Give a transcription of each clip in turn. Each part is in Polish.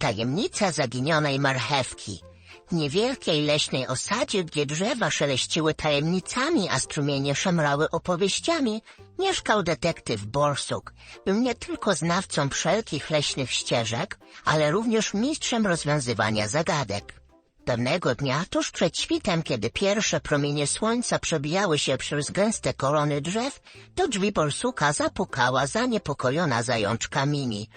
Tajemnica zaginionej marchewki. Niewielkiej leśnej osadzie, gdzie drzewa szeleściły tajemnicami, a strumienie szemrały opowieściami, mieszkał detektyw Borsuk. Był nie tylko znawcą wszelkich leśnych ścieżek, ale również mistrzem rozwiązywania zagadek. Pewnego dnia, tuż przed świtem, kiedy pierwsze promienie słońca przebijały się przez gęste korony drzew, do drzwi Borsuka zapukała zaniepokojona zajączka Mimi.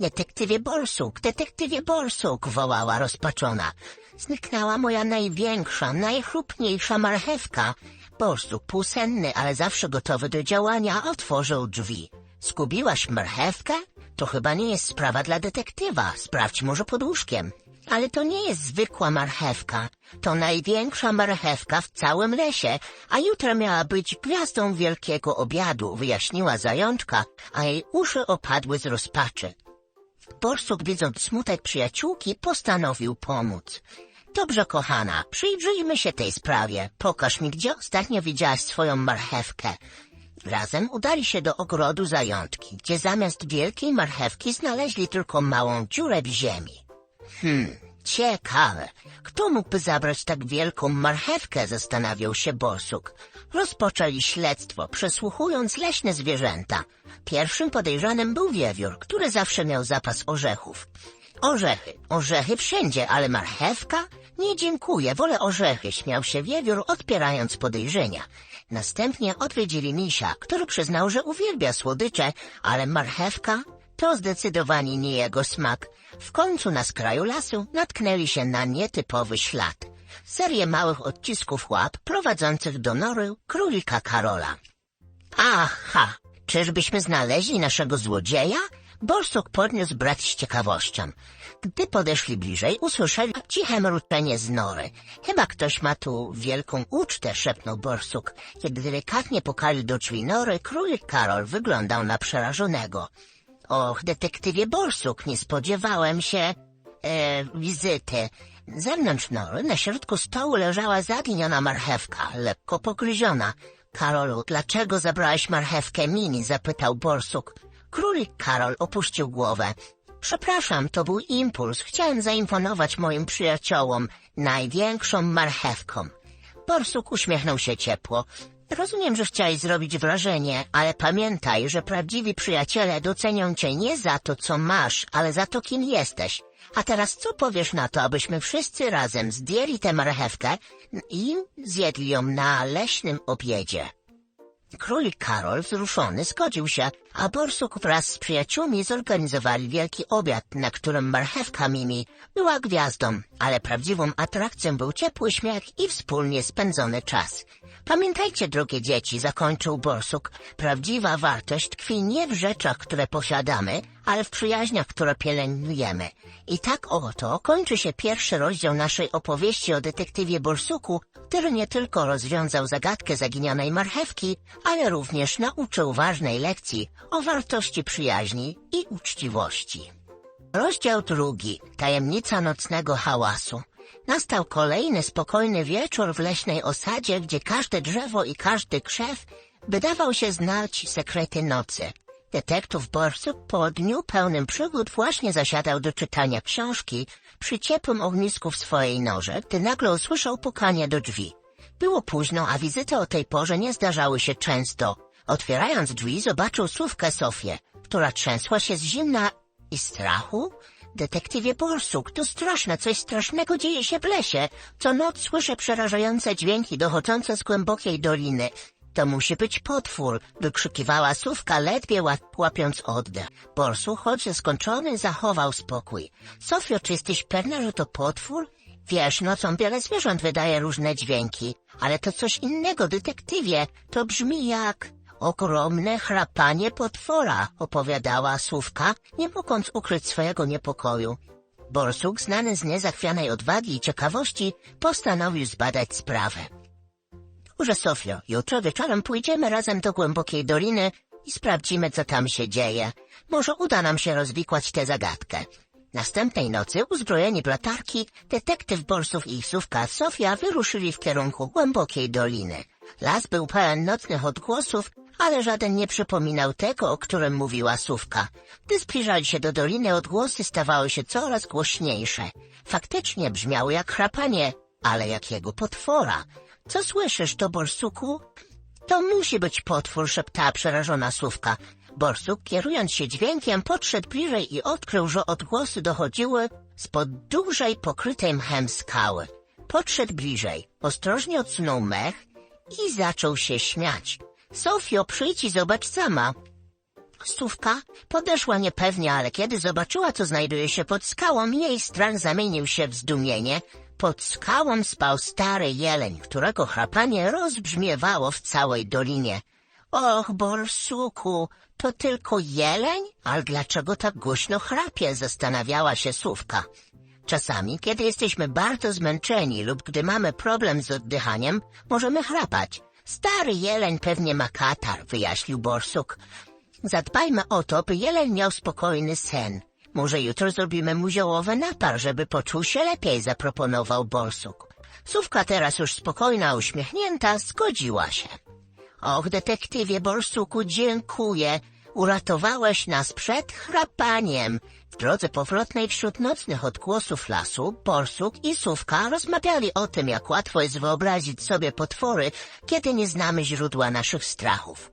Detektywie Borsuk, detektywie Borsuk, wołała rozpaczona. Zniknęła moja największa, najchrupniejsza marchewka. Borsuk, półsenny, ale zawsze gotowy do działania, otworzył drzwi. Zgubiłaś marchewkę? To chyba nie jest sprawa dla detektywa. Sprawdź może pod łóżkiem. Ale to nie jest zwykła marchewka. To największa marchewka w całym lesie, a jutro miała być gwiazdą wielkiego obiadu, wyjaśniła zajączka, a jej uszy opadły z rozpaczy. Borsuk, widząc smutek przyjaciółki, postanowił pomóc. Dobrze, kochana, przyjrzyjmy się tej sprawie. Pokaż mi, gdzie ostatnio widziałaś swoją marchewkę. Razem udali się do ogrodu zajączki, gdzie zamiast wielkiej marchewki znaleźli tylko małą dziurę w ziemi. Hmm, ciekawe. Kto mógłby zabrać tak wielką marchewkę, zastanawiał się Borsuk. Rozpoczęli śledztwo, przesłuchując leśne zwierzęta. Pierwszym podejrzanym był wiewiór, który zawsze miał zapas orzechów. Orzechy, orzechy wszędzie, ale marchewka? Nie dziękuję, wolę orzechy, śmiał się wiewiór, odpierając podejrzenia. Następnie odwiedzili misia, który przyznał, że uwielbia słodycze, ale marchewka to zdecydowanie nie jego smak. W końcu na skraju lasu natknęli się na nietypowy ślad. Serię małych odcisków łap prowadzących do nory królika Karola. Aha, czyżbyśmy znaleźli naszego złodzieja? Borsuk podniósł brat z ciekawością. Gdy podeszli bliżej, usłyszeli ciche mruczenie z nory. Chyba ktoś ma tu wielką ucztę, szepnął Borsuk. Kiedy delikatnie pukali do drzwi nory, królik Karol wyglądał na przerażonego. Och, detektywie Borsuk, nie spodziewałem się e, wizyty. Zewnątrz nory, na środku stołu leżała zaginiona marchewka, lekko pogryziona. Karolu, dlaczego zabrałeś marchewkę Mini? zapytał Borsuk. Królik Karol opuścił głowę. Przepraszam, to był impuls. Chciałem zaimponować moim przyjaciołom największą marchewką. Borsuk uśmiechnął się ciepło. Rozumiem, że chciałeś zrobić wrażenie, ale pamiętaj, że prawdziwi przyjaciele docenią cię nie za to, co masz, ale za to, kim jesteś. A teraz co powiesz na to, abyśmy wszyscy razem zdjęli tę marchewkę i zjedli ją na leśnym obiedzie? Królik Karol, wzruszony, zgodził się, a Borsuk wraz z przyjaciółmi zorganizowali wielki obiad, na którym marchewka Mimi była gwiazdą, ale prawdziwą atrakcją był ciepły śmiech i wspólnie spędzony czas. Pamiętajcie, drogie dzieci, zakończył Borsuk, prawdziwa wartość tkwi nie w rzeczach, które posiadamy, ale w przyjaźniach, które pielęgnujemy. I tak oto kończy się pierwszy rozdział naszej opowieści o detektywie Borsuku, który nie tylko rozwiązał zagadkę zaginionej marchewki, ale również nauczył ważnej lekcji o wartości przyjaźni i uczciwości. Rozdział drugi. Tajemnica nocnego hałasu. Nastał kolejny spokojny wieczór w leśnej osadzie, gdzie każde drzewo i każdy krzew wydawał się znać sekrety nocy. Detektyw Borsuk po dniu pełnym przygód właśnie zasiadał do czytania książki przy ciepłym ognisku w swojej norze, gdy nagle usłyszał pukanie do drzwi. Było późno, a wizyty o tej porze nie zdarzały się często. Otwierając drzwi, zobaczył słówkę Sofię, która trzęsła się z zimna i strachu. Detektywie Borsuk, to straszne, coś strasznego dzieje się w lesie. Co noc słyszę przerażające dźwięki dochodzące z głębokiej doliny. To musi być potwór, wykrzykiwała Sówka, ledwie łap łapiąc oddech. Borsu, choć skończony, zachował spokój. Sofio, czy jesteś pewna, że to potwór? Wiesz, nocą wiele zwierząt wydaje różne dźwięki, ale to coś innego, detektywie. To brzmi jak... Ogromne chrapanie potwora, opowiadała Słówka, nie mogąc ukryć swojego niepokoju. Borsuk, znany z niezachwianej odwagi i ciekawości, postanowił zbadać sprawę. Dobrze, Sofio, jutro wieczorem pójdziemy razem do głębokiej doliny i sprawdzimy, co tam się dzieje. Może uda nam się rozwikłać tę zagadkę. Następnej nocy, uzbrojeni w latarki, detektyw Borsów i ich sówka Sofia wyruszyli w kierunku głębokiej doliny. Las był pełen nocnych odgłosów, ale żaden nie przypominał tego, o którym mówiła Sówka. Gdy zbliżali się do doliny, odgłosy stawały się coraz głośniejsze. Faktycznie brzmiały jak chrapanie, ale jakiego potwora. Co słyszysz, to borsuku? To musi być potwór, szeptała przerażona Sówka. Borsuk, kierując się dźwiękiem, podszedł bliżej i odkrył, że odgłosy dochodziły spod dużej, pokrytej mchem skały. Podszedł bliżej, ostrożnie odsunął mech i zaczął się śmiać. Sofio, przyjdź i zobacz sama. Stówka podeszła niepewnie, ale kiedy zobaczyła, co znajduje się pod skałą, jej strach zamienił się w zdumienie. Pod skałą spał stary jeleń, którego chrapanie rozbrzmiewało w całej dolinie. Och, borsuku, to tylko jeleń? Ale dlaczego tak głośno chrapie? Zastanawiała się Sówka. Czasami, kiedy jesteśmy bardzo zmęczeni lub gdy mamy problem z oddychaniem, możemy chrapać. Stary jeleń pewnie ma katar, wyjaśnił borsuk. Zadbajmy o to, by jeleń miał spokojny sen. Może jutro zrobimy mu ziołowy napar, żeby poczuł się lepiej, zaproponował borsuk. Sówka teraz już spokojna, uśmiechnięta, zgodziła się. Och, detektywie Borsuku, dziękuję. Uratowałeś nas przed chrapaniem. W drodze powrotnej wśród nocnych odgłosów lasu, Borsuk i Sówka rozmawiali o tym, jak łatwo jest wyobrazić sobie potwory, kiedy nie znamy źródła naszych strachów.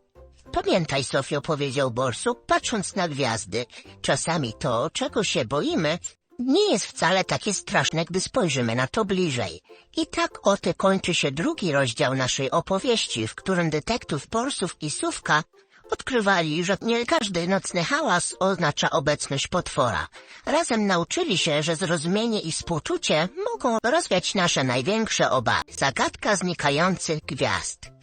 Pamiętaj, Sofio, powiedział Borsuk, patrząc na gwiazdy. Czasami to, czego się boimy, nie jest wcale takie straszne, gdy spojrzymy na to bliżej. I tak oto kończy się drugi rozdział naszej opowieści, w którym detektyw Borsów i Sówka odkrywali, że nie każdy nocny hałas oznacza obecność potwora. Razem nauczyli się, że zrozumienie i współczucie mogą rozwiać nasze największe obawy. Zagadka znikających gwiazd.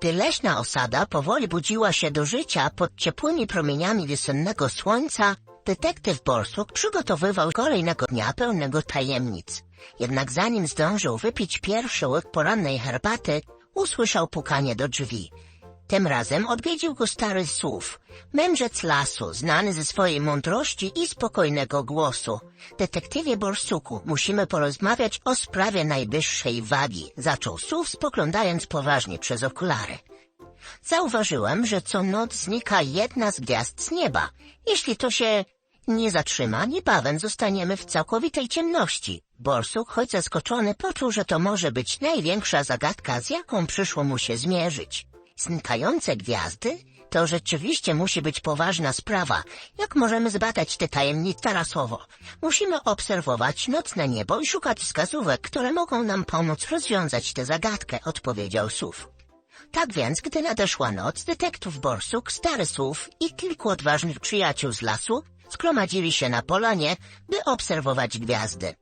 Gdy leśna osada powoli budziła się do życia pod ciepłymi promieniami wiosennego słońca, detektyw Borsuk przygotowywał kolejnego dnia pełnego tajemnic. Jednak zanim zdążył wypić pierwszy łyk porannej herbaty, usłyszał pukanie do drzwi. Tym razem odwiedził go stary słów, mędrzec lasu, znany ze swojej mądrości i spokojnego głosu. Detektywie Borsuku, musimy porozmawiać o sprawie najwyższej wagi, zaczął słów spoglądając poważnie przez okulary. Zauważyłem, że co noc znika jedna z gwiazd z nieba. Jeśli to się nie zatrzyma, niebawem zostaniemy w całkowitej ciemności. Borsuk, choć zaskoczony, poczuł, że to może być największa zagadka, z jaką przyszło mu się zmierzyć. Znikające gwiazdy? To rzeczywiście musi być poważna sprawa. Jak możemy zbadać te tajemnice tarasowo? Musimy obserwować nocne niebo i szukać wskazówek, które mogą nam pomóc rozwiązać tę zagadkę, odpowiedział Suf. Tak więc, gdy nadeszła noc, detektów Borsuk, stary Słów i kilku odważnych przyjaciół z lasu zgromadzili się na polonie, by obserwować gwiazdy.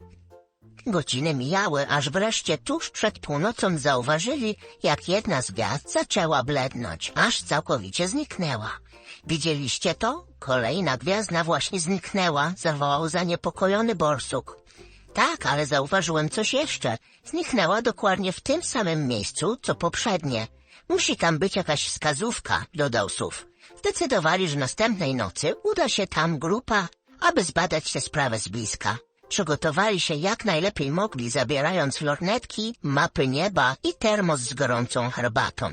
Godziny mijały, aż wreszcie tuż przed północą zauważyli, jak jedna z gwiazd zaczęła blednąć, aż całkowicie zniknęła. Widzieliście to? Kolejna gwiazda właśnie zniknęła, zawołał zaniepokojony Borsuk. Tak, ale zauważyłem coś jeszcze. Zniknęła dokładnie w tym samym miejscu, co poprzednie. Musi tam być jakaś wskazówka, dodał Suf. Zdecydowali, że następnej nocy uda się tam grupa, aby zbadać tę sprawę z bliska. Przygotowali się jak najlepiej mogli, zabierając lornetki, mapy nieba i termos z gorącą herbatą.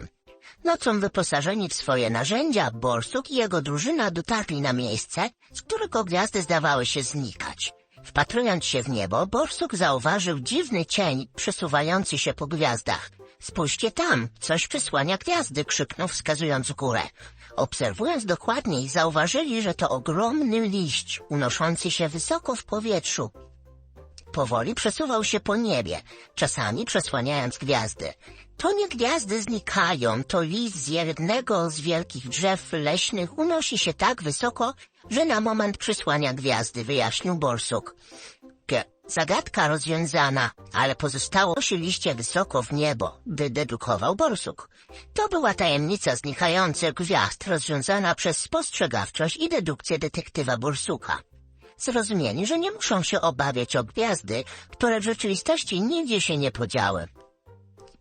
Nocą wyposażeni w swoje narzędzia, Borsuk i jego drużyna dotarli na miejsce, z którego gwiazdy zdawały się znikać. Wpatrując się w niebo, Borsuk zauważył dziwny cień przesuwający się po gwiazdach. Spójrzcie tam, coś przysłania gwiazdy, krzyknął wskazując górę. Obserwując dokładniej, zauważyli, że to ogromny liść, unoszący się wysoko w powietrzu. Powoli przesuwał się po niebie, czasami przesłaniając gwiazdy. To nie gwiazdy znikają, to list z jednego z wielkich drzew leśnych unosi się tak wysoko, że na moment przysłania gwiazdy, wyjaśnił Borsuk. Zagadka rozwiązana, ale pozostało się liście wysoko w niebo, wydedukował Borsuk. To była tajemnica znikających gwiazd, rozwiązana przez spostrzegawczość i dedukcję detektywa Borsuka. Zrozumieli, że nie muszą się obawiać o gwiazdy, które w rzeczywistości nigdzie się nie podziały.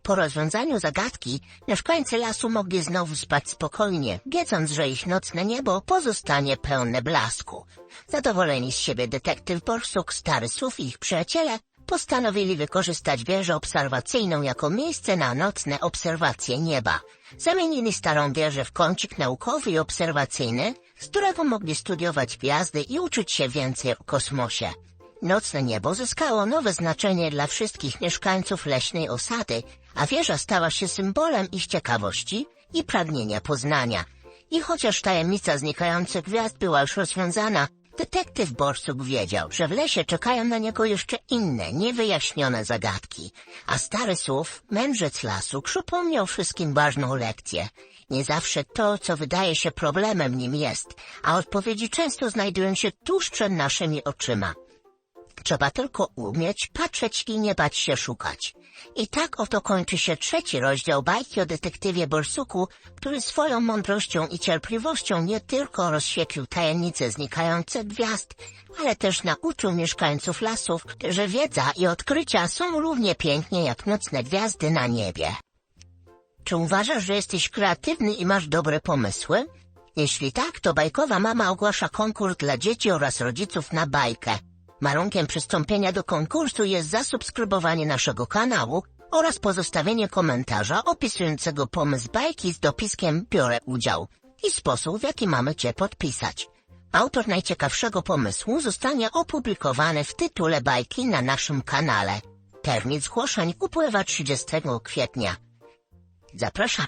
Po rozwiązaniu zagadki mieszkańcy lasu mogli znowu spać spokojnie, wiedząc, że ich nocne niebo pozostanie pełne blasku. Zadowoleni z siebie detektyw Borsuk, stary Suf i ich przyjaciele postanowili wykorzystać wieżę obserwacyjną jako miejsce na nocne obserwacje nieba. Zamienili starą wieżę w kącik naukowy i obserwacyjny, z którego mogli studiować gwiazdy i uczyć się więcej o kosmosie. Nocne niebo zyskało nowe znaczenie dla wszystkich mieszkańców leśnej osady, a wieża stała się symbolem ich ciekawości i pragnienia poznania. I chociaż tajemnica znikających gwiazd była już rozwiązana, detektyw Borsuk wiedział, że w lesie czekają na niego jeszcze inne, niewyjaśnione zagadki. A stary słów, mędrzec lasu, przypomniał wszystkim ważną lekcję. Nie zawsze to, co wydaje się problemem, nim jest, a odpowiedzi często znajdują się tuż przed naszymi oczyma. Trzeba tylko umieć patrzeć i nie bać się szukać. I tak oto kończy się trzeci rozdział bajki o detektywie Borsuku, który swoją mądrością i cierpliwością nie tylko rozświetlił tajemnice znikających gwiazd, ale też nauczył mieszkańców lasów, że wiedza i odkrycia są równie pięknie jak nocne gwiazdy na niebie. Czy uważasz, że jesteś kreatywny i masz dobre pomysły? Jeśli tak, to bajkowa mama ogłasza konkurs dla dzieci oraz rodziców na bajkę. Warunkiem przystąpienia do konkursu jest zasubskrybowanie naszego kanału oraz pozostawienie komentarza opisującego pomysł bajki z dopiskiem biorę udział i sposób, w jaki mamy Cię podpisać. Autor najciekawszego pomysłu zostanie opublikowany w tytule bajki na naszym kanale. Termin zgłoszeń upływa 30 kwietnia. Zapraszam.